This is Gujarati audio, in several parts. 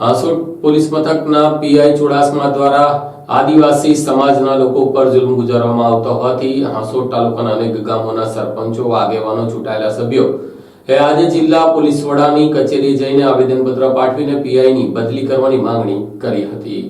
હાંસોડ પોલીસ મથકના પીઆઈ ચુડાસમા દ્વારા આદિવાસી સમાજના લોકો ઉપર જુલ્મ ગુજારવામાં આવતો હોવાથી હાંસોટ તાલુકાના અનેક ગામોના સરપંચો, આગેવાનો, ચૂંટાયેલા સભ્યો એ આજે જિલ્લા પોલીસ વડાની કચેરી જઈને આવેદનપત્ર પાઠવીને પીઆઈની બદલી કરવાની માંગણી કરી હતી.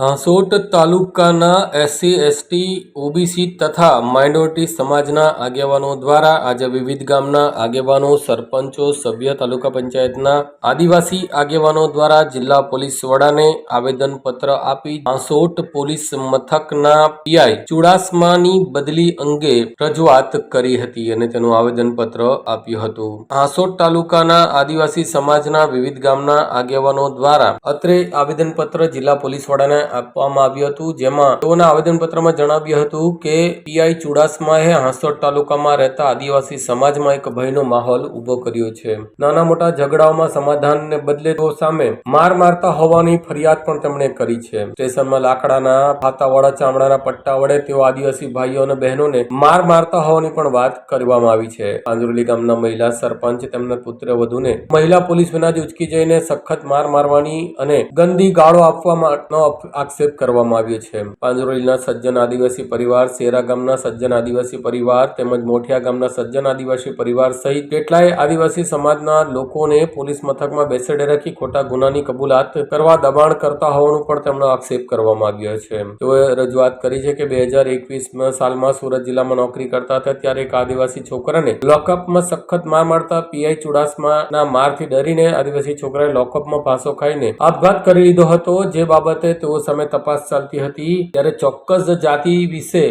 હાંસોટ તાલુકાના એસસી, એસટી, ઓબીસી તથા માઇનોરિટી સમાજના આગેવાનો દ્વારા આજે વિવિધ ગામના આગેવાનો, સરપંચો, સભ્ય, તાલુકા પંચાયતના આદિવાસી આગેવાનો દ્વારા જિલ્લા પોલીસ વડાને આવેદનપત્ર આપી હાંસોટ પોલીસ મથકના પીઆઈ ચુડાસમાની બદલી અંગે રજૂઆત કરી હતી અને તેનું આવેદનપત્ર આપ્યું હતું. હાંસોટ તાલુકાના આદિવાસી સમાજના વિવિધ ગામના આગેવાનો દ્વારા અત્રે આવેદનપત્ર જિલ્લા પોલીસ વડાને આપવામાં આવ્યું હતું. જેમાં તેઓના આવેદનપત્રમાં જણાવ્યું હતું કે પીઆઈ ચુડાસમાએ હાંસોટ તાલુકામાં રહેતા આદિવાસી સમાજમાં એક ભયનો માહોલ ઊભો કર્યો છે. નાના મોટા ઝઘડાઓમાં સમાધાનને બદલે તેઓ સામે માર મારતા હોવાની ફરિયાદ પણ તેમણે કરી છે. સ્ટેશનમાં લાકડાના ફાતાવાળા ચામડાના પટ્ટા વડે તેઓ આદિવાસી ભાઈઓ અને બહેનોને માર મારતા હોવાની પણ વાત કરવામાં આવી છે. પાંજરોલી ગામના મહિલા સરપંચ તેમના પુત્ર વધુને મહિલા પોલીસ વિના જ ઉચકી જઈને સખત માર મારવાની અને ગંદી ગાળો આપવાનો આક્ષેપ કરવામાં આવ્યો છે. પાંજરોલીના સજ્જન આદિવાસી પરિવાર સેરા ગામના સજ્જન આદિવાસી પરિવાર તેમજ મોઠિયા ગામના સજ્જન આદિવાસી પરિવાર સહિત કેટલાય આદિવાસી સમાજના લોકોને પોલીસ મથકમાં બેસેડે રાખી ખોટા ગુનાની કબૂલાત કરવા દબાણ કરતા હોવાનું પણ તેમનો આક્ષેપ કરવામાં આવ્યો છે. તેઓએ રજૂઆત કરી છે કે બે હજાર એકવીસ સાલમાં સુરત જિલ્લામાં નોકરી કરતા હતા ત્યારે એક આદિવાસી છોકરાને લોકઅપમાં સખત માર મારતા પીઆઈ ચુડાસમાના મારથી ડરીને આદિવાસી છોકરાએ લોકઅપમાં ફાંસો ખાઈને આપઘાત કરી લીધો હતો. જે બાબતે તેઓ સામે તપાસ ચાલતી હતી. ત્યારે ચોક્કસ જાતિ વિશે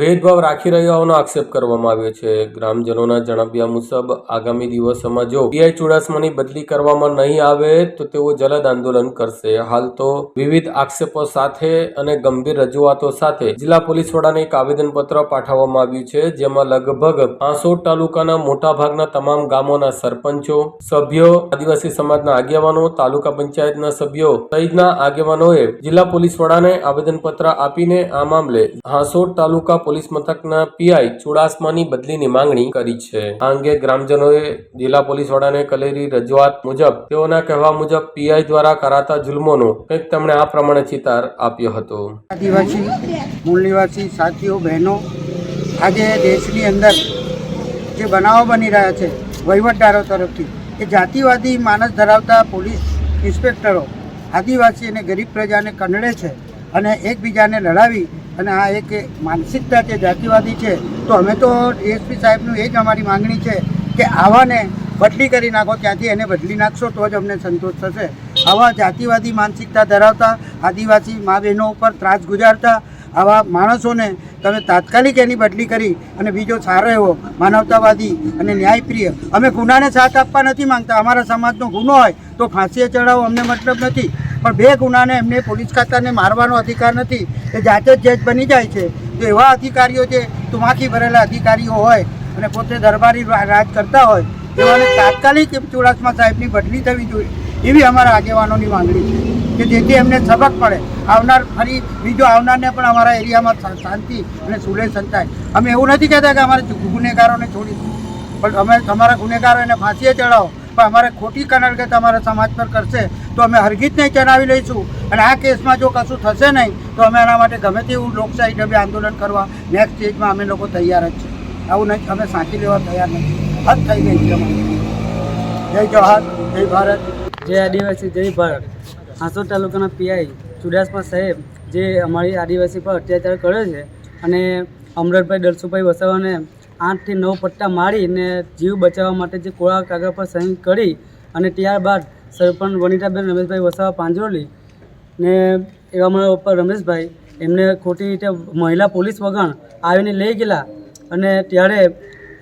ભેદભાવ રાખી રહ્યા હોવાનો આક્ષેપ કરવામાં આવ્યો છે. ગ્રામજનોના જણાવ્યા મુજબ, આગામી દિવસોમાં જો પીઆઈ ચુડાસમાની બદલી કરવામાં નહીં આવે, તો તેઓ જલદ આંદોલન કરશે. હાલ તો વિવિધ આક્ષેપો સાથે અને ગંભીર રજૂઆતો સાથે જિલ્લા પોલીસ વડાને એક આવેદનપત્ર પાઠવવામાં આવ્યું છે, જેમાં લગભગ હાંસોડ તાલુકાના મોટા ભાગના તમામ ગામોના સરપંચો, સભ્યો, આદિવાસી સમાજના આગેવાનો, તાલુકા પંચાયતના સભ્યો સહિતના આગેવાનોએ જિલ્લા પોલીસ વડાને આવેદનપત્ર આપીને આ મામલે હાંસોડ તાલુકા પોલીસ મથકના પીઆઈ ચુડાસમાની બદલીની માંગણી કરી છે. આ અંગે ગ્રામજનોએ જિલ્લા પોલીસ વડાને કલેરી રજૂઆત મુજબ તેઓના કહેવા મુજબ પીઆઈ દ્વારા કરાતા જુલ્મોનો કંઈક તેમણે આ પ્રમાણે ચિતાર આપ્યો હતો. આદિવાસી મૂળ નિવાસી સાથીઓ, બહેનો આજે દેશની અંદર જે બનાવો બની રહ્યા છે વહીવટદારો તરફથી, એ જાતિવાદી માનસ ધરાવતા પોલીસ ઇન્સ્પેક્ટરો આદિવાસી અને ગરીબ પ્રજાને કંડળે છે અને એકબીજાને લડાવી અને આ એક માનસિકતા છે, જાતિવાદી છે, તો અમે તો એસપી સાહેબનું એ જ અમારી માંગણી છે કે આવાને બદલી કરી નાખો, ત્યાંથી એને બદલી નાખશો, તો જ અમને સંતોષ થશે. આવા જાતિવાદી માનસિકતા ધરાવતા આદિવાસી મા બહેનો ઉપર ત્રાસ ગુજારતા આવા માણસોને તમે તાત્કાલિક એની બદલી કરી અને બીજો સારો એવો માનવતાવાદી અને ન્યાયપ્રિય. અમે ગુનાને સાથ આપવા નથી માંગતા. અમારા સમાજનો ગુનો હોય તો ફાંસીએ ચડાવો અમને મતલબ નથી. પણ બે ગુનાને એમને પોલીસ ખાતાને મારવાનો અધિકાર નથી. એ જાતે જ જજ બની જાય છે. તો એવા અધિકારીઓ જે તુમાખી ભરેલા અધિકારીઓ હોય અને પોતે દરબારી રાજ કરતા હોય એવાને તાત્કાલિક ચુડાસમા સાહેબની બદલી થવી જોઈએ. એવી અમારા આગેવાનોની માંગણી છે કે જેથી એમને સબક પડે આવનાર ફરી બીજો આવનારને પણ અમારા એરિયામાં શાંતિ અને સુલેહ સંતાય. અમે એવું નથી કહેતા કે અમારે ગુનેગારોને છોડી પણ અમે તમારા ગુનેગારો એને ફાંસીએ ચડાવો. પણ અમારે ખોટી કનડગત અમારા સમાજ પર કરશે, તો અમે હરગીત નહીં ચલાવી લઈશું. અને આ કેસમાં જો કશું થશે નહીં, તો અમે એના માટે ગમે તેવું લોકશાહી ઢબે આંદોલન કરવા નેક્સ્ટ સ્ટેજમાં અમે લોકો તૈયાર જ છીએ. આવું નહીં, અમે સાચી લેવા તૈયાર નથી. હદ થઈ ગઈ છે જય જવાહર, જય ભારત. જય આદિવાસી જય ભારત હાંસોદ તાલુકાના પીઆઈ ચુડાસમા સાહેબ જે અમારી આદિવાસી પર અત્યાચાર કરે છે અને અમરતભાઈ દલસુભાઈ વસાવાને આઠથી નવ પટ્ટા મારીને જીવ બચાવવા માટે જે કોળા કાગળ પર સહી કરી અને ત્યારબાદ સરપંચ વનિતાબેન રમેશભાઈ વસાવા પાંજરોલી ને એવા મારા ઉપર રમેશભાઈ, એમને ખોટી રીતે મહિલા પોલીસ વગણ આવીને લઈ ગયેલા અને ત્યારે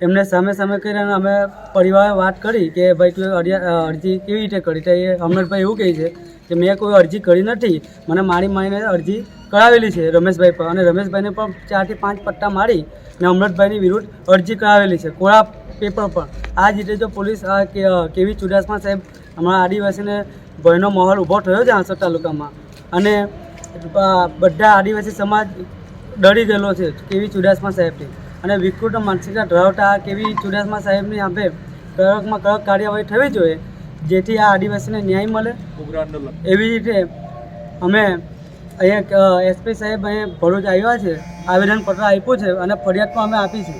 એમને સામે સામે કરીને અમે પરિવારે વાત કરી કે ભાઈ કોઈ અરજી કેવી રીતે કરી? તો એ અમરભાઈ એવું કહે છે કે મેં કોઈ અરજી કરી નથી. મને મારી મારીને અરજી કરાવેલી છે રમેશભાઈ પર. અને રમેશભાઈને પણ ચારથી પાંચ પટ્ટા મારી ને અમૃતભાઈની વિરુદ્ધ અરજી કરાવેલી છે કોળા પેપર પર. આ જ રીતે જો પોલીસ, આ કેવી ચુડાસમા સાહેબ હમણાં આદિવાસીને ભયનો માહોલ ઊભો થયો છે હાંસોદ તાલુકામાં. અને બધા આદિવાસી સમાજ ડરી ગયેલો છે કેવી ચુડાસમા સાહેબથી અને વિકૃત માનસિકતા ધરાવતા કેવી ચુડાસમા સાહેબની આપે કડકમાં કડક કાર્યવાહી થવી જોઈએ જેથી આ આદિવાસીને ન્યાય મળે. એવી રીતે અમે અહીંયા એસપી સાહેબ અહીંયા ભરૂચ આવ્યા છે આવેદનપત્ર આપ્યું છે અને ફરિયાદ પણ અમે આપી છે.